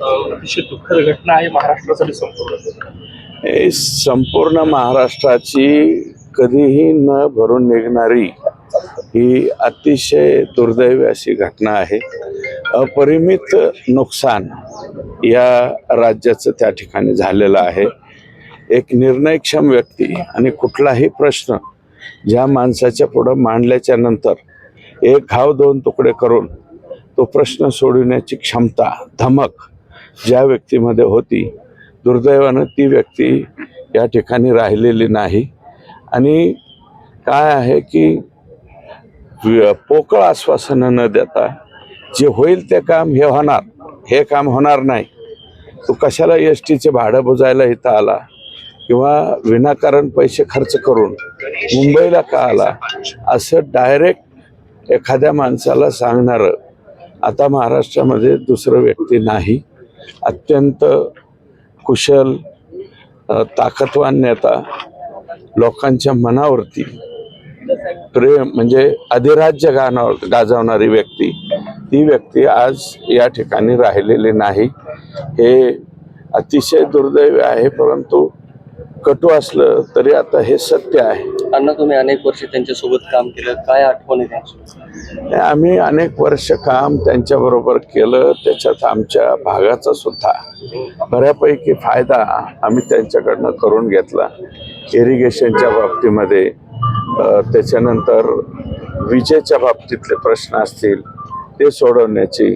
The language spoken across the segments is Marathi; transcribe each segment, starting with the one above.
अतिशय दुःखद घटना आहे महाराष्ट्रासाठी संपूर्ण. संपूर्ण महाराष्ट्राची कधीही न भरून निघणारी ही अतिशय दुर्दैवी अशी घटना आहे. अपरिमित नुकसान या राज्याचं त्या ठिकाणी झालेलं आहे. एक निर्णयक्षम व्यक्ती आणि कुठलाही प्रश्न ज्या माणसाच्या पुढं मांडल्याच्या नंतर एक घाव दोन तुकडे करून तो प्रश्न सोडविण्याची क्षमता धमक ज्या व्यक्तीमध्ये होती दुर्दैवानं ती व्यक्ती या ठिकाणी राहिलेली नाही. आणि काय आहे की पोकळ आश्वासनं न देता जे होईल ते काम हे होणार हे काम होणार नाही. तू कशाला एस टीचे भाडं बुजायला इथं आला? किंवा विनाकारण पैसे खर्च करून मुंबईला का आला? असं डायरेक्ट एखाद्या माणसाला सांगणारं आता महाराष्ट्रामध्ये दुसरं व्यक्ती नाही. अत्यंत कुशल ताकदवान नेता लोकांच्या मनावरती प्रेम म्हणजे अधिराज्य गाणं गाजवणारी व्यक्ती ती व्यक्ती आज या ठिकाणी राहिलेली नाही. हे अतिशय दुर्दैव आहे परंतु कटू असलं तरी आता हे सत्य आहे. अण्णा तुम्ही अनेक वर्ष त्यांच्यासोबत काम केलं. काय आठवण आहे त्यांची हे आम्ही अनेक वर्ष काम त्यांच्याबरोबर केलं. त्याच्यात आमच्या भागाचा सुद्धा बऱ्यापैकी फायदा आम्ही त्यांच्याकडनं करून घेतला. इरिगेशनच्या बाबतीमध्ये त्याच्यानंतर विजेच्या बाबतीतले प्रश्न असतील ते सोडवण्याची.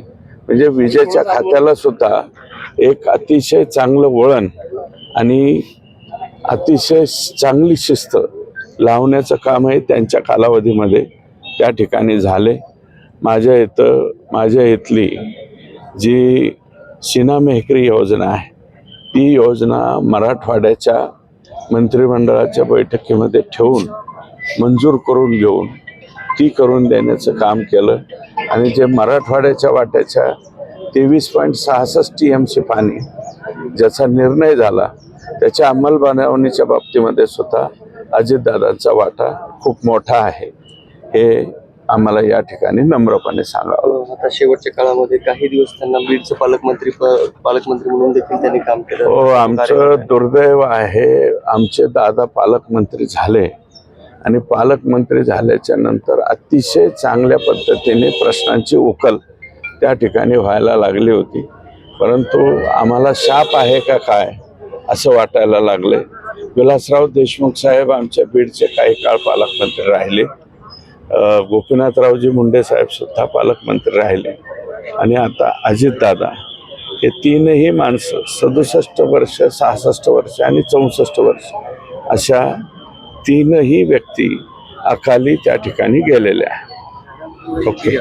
म्हणजे विजेच्या खात्याला सुद्धा एक अतिशय चांगलं वळण आणि अतिशय चांगली शिस्त लावण्याचं काम हे त्यांच्या कालावधीमध्ये त्या ठिकाणी झाले. माझ्या इथं माझ्या इथली जी सीना मेहकरी योजना आहे ती योजना मराठवाड्याच्या मंत्रिमंडळाच्या बैठकीमध्ये ठेवून मंजूर करून घेऊन ती करून देण्याचं काम केलं. आणि जे मराठवाड्याच्या वाट्याच्या तेवीस पॉईंट सहासष्ट टी एम सी पाणी ज्याचा निर्णय झाला त्याच्या अंमलबजावणीच्या बाबतीमध्ये सुद्धा अजितदादांचा वाटा खूप मोठा आहे. हे आम्हाला या ठिकाणी नम्रपणे सांगावं आता शेवटच्या काळामध्ये काही दिवस त्यांना बीडचं पालकमंत्री प- पालकमंत्री म्हणून देखील त्यांनी काम केलं. हो आमचं दुर्दैव आहे आमचे दादा पालकमंत्री झाले आणि पालकमंत्री झाल्याच्यानंतर अतिशय चांगल्या पद्धतीने प्रश्नांची उकल त्या ठिकाणी व्हायला लागली होती. परंतु आम्हाला शाप आहे का काय असं वाटायला लागले विलासराव देशमुख साहेब आमच्या बीडचे काही काळ पालकमंत्री राहिले. गोपीनाथरावजी मुंडे साहेब सुद्धा पालकमंत्री राहिले. आणि आता अजितदादा हे तीनही माणसं सदुसष्ट वर्ष सहासष्ट वर्ष आणि चौसष्ट वर्ष अशा तीनही व्यक्ती अकाली त्या ठिकाणी गेलेल्या आहेत. ओके.